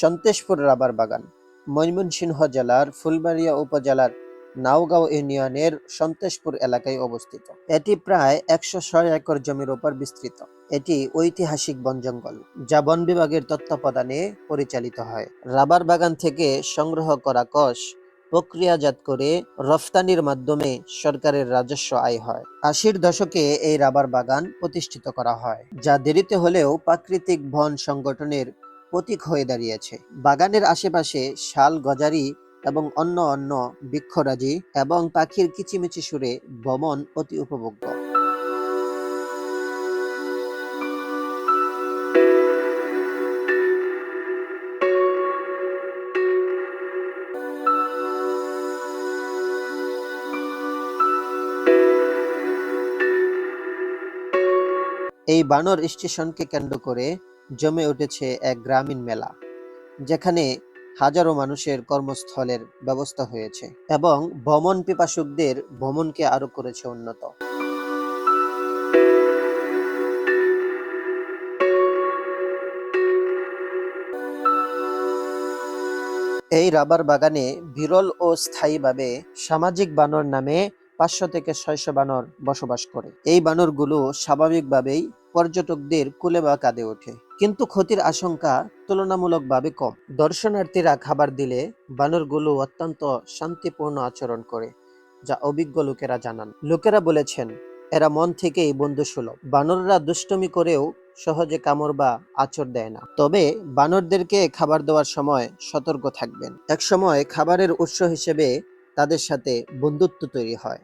সন্তেশপুর rubber বাগান। ময়মনসিংহ জেলার ফুলবাড়িয়া উপজেলার নাওগাঁও ইউনিয়নের সন্তেশপুর এলাকায় অবস্থিত। এটি প্রায় একশো ছয় একর জমির উপর বিস্তৃত। এটি ঐতিহাসিক বন জঙ্গল, যা বন বিভাগের তত্ত্বাবধানে পরিচালিত হয়। রাবার বাগান থেকে সংগ্রহ করা কষ প্রক্রিয়াজাত করে রফতানির মাধ্যমে সরকারের রাজস্ব আয় হয়। আশির দশকে এই রাবার বাগান প্রতিষ্ঠিত করা হয়, যা দেরিতে হলেও প্রাকৃতিক বন সংগঠনের প্রতীক হয়ে দাঁড়িয়েছে। বাগানের আশেপাশে শাল, গজারি এবং অন্য অন্য বৃক্ষরাজি এবং পাখির কিচিমিচি সুরে ভ্রমণ অতি উপভোগ্য। এই বানর স্টেশনকে কেন্দ্র করে জমে উঠেছে এক গ্রামীণ মেলা, যেখানে হাজারো মানুষের কর্মস্থলের ব্যবস্থা হয়েছে এবং ভ্রমণ পিপাসুকদের ভ্রমণকে আরও করেছে উন্নত। এই রাবার বাগানে বিরল ও স্থায়ীভাবে সামাজিক বানর নামে পাঁচশো থেকে ছয়শো বানর বসবাস করে। এই বানরগুলো স্বাভাবিকভাবেই পর্যটকদের কুলে বা কাঁধে ওঠে। কিন্তু ক্ষতির আশঙ্কা তুলনামূলকভাবে কম। দর্শনার্থীরা খাবার দিলে বানরগুলো অত্যন্ত শান্তিপূর্ণ আচরণ করে, যা অভিজ্ঞ লোকেরা জানান। লোকেরা বলেছেন, এরা মন থেকেই বন্ধুসুলভ। বানররা দুষ্টমি করেও সহজে কামড় বা আচর দেয় না। তবে বানরদেরকে খাবার দেওয়ার সময় সতর্ক থাকবেন। একসময় খাবারের উৎস হিসেবে তাদের সাথে বন্ধুত্ব তৈরি হয়।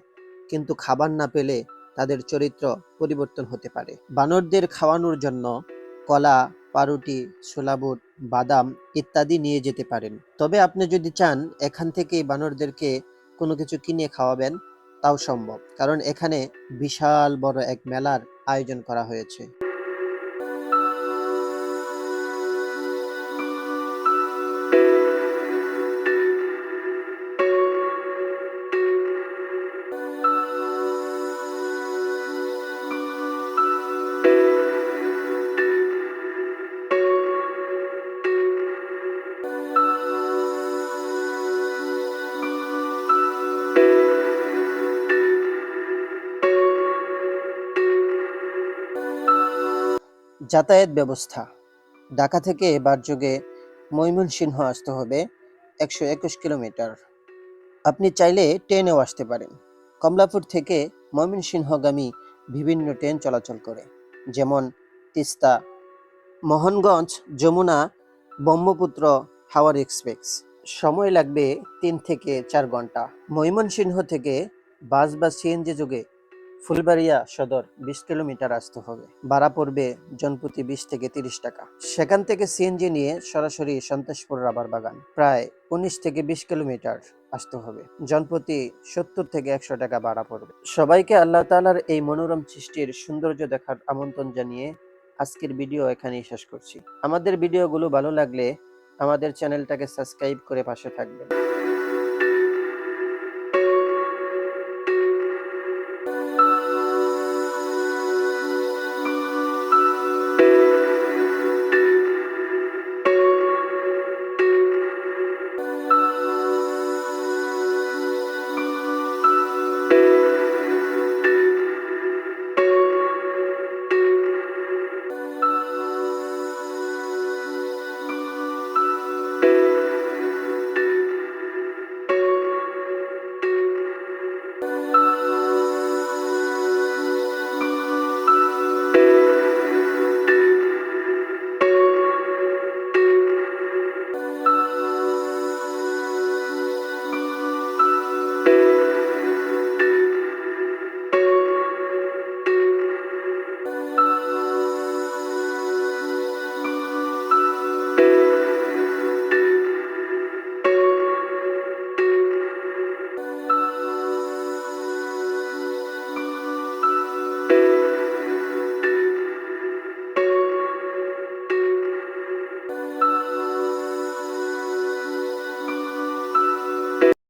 কিন্তু খাবার না পেলে তাদের চরিত্র পরিবর্তন হতে পারে। বানরদের খাওয়ানোর জন্য কলা, পাউরুটি, ছোলাবুট, বাদাম ইত্যাদি নিয়ে যেতে পারেন। তবে আপনি যদি চান এখান থেকে বানরদেরকে কোনো কিছু কিনে খাওয়াবেন, তাও সম্ভব। কারণ এখানে বিশাল বড় এক মেলার আয়োজন করা হয়েছে। যাতায়াত ব্যবস্থা। ঢাকা থেকে বারযোগে ময়মনসিংহ আসতে হবে একশো একুশ কিলোমিটার। আপনি চাইলে ট্রেনেও আসতে পারেন। কমলাপুর থেকে ময়মনসিংহগামী বিভিন্ন ট্রেন চলাচল করে, যেমন তিস্তা, মোহনগঞ্জ, যমুনা, ব্রহ্মপুত্র হাওয়ার এক্সপ্রেস। সময় লাগবে তিন থেকে চার ঘণ্টা। ময়মনসিংহ থেকে বাস বা সিএনজি যোগে ফুলবাড়িয়া সদর বিশ কিলোমিটার আসতে হবে। ভাড়া পড়বে জনপ্রতি বিশ থেকে তিরিশ টাকা। সেখান থেকে সিএনজি নিয়ে সরাসরি সন্তোষপুর রাবার বাগান। প্রায় উনিশ থেকে বিশ কিলোমিটার আসতে হবে। জনপ্রতি সত্তর থেকে একশো টাকা ভাড়া পড়বে। সবাইকে আল্লাহ তাআলার এই মনোরম সৃষ্টির সৌন্দর্য দেখার আমন্ত্রণ জানিয়ে আজকের ভিডিও এখানেই শেষ করছি। আমাদের ভিডিওগুলো ভালো লাগলে আমাদের চ্যানেলটাকে সাবস্ক্রাইব করে পাশে থাকবেন।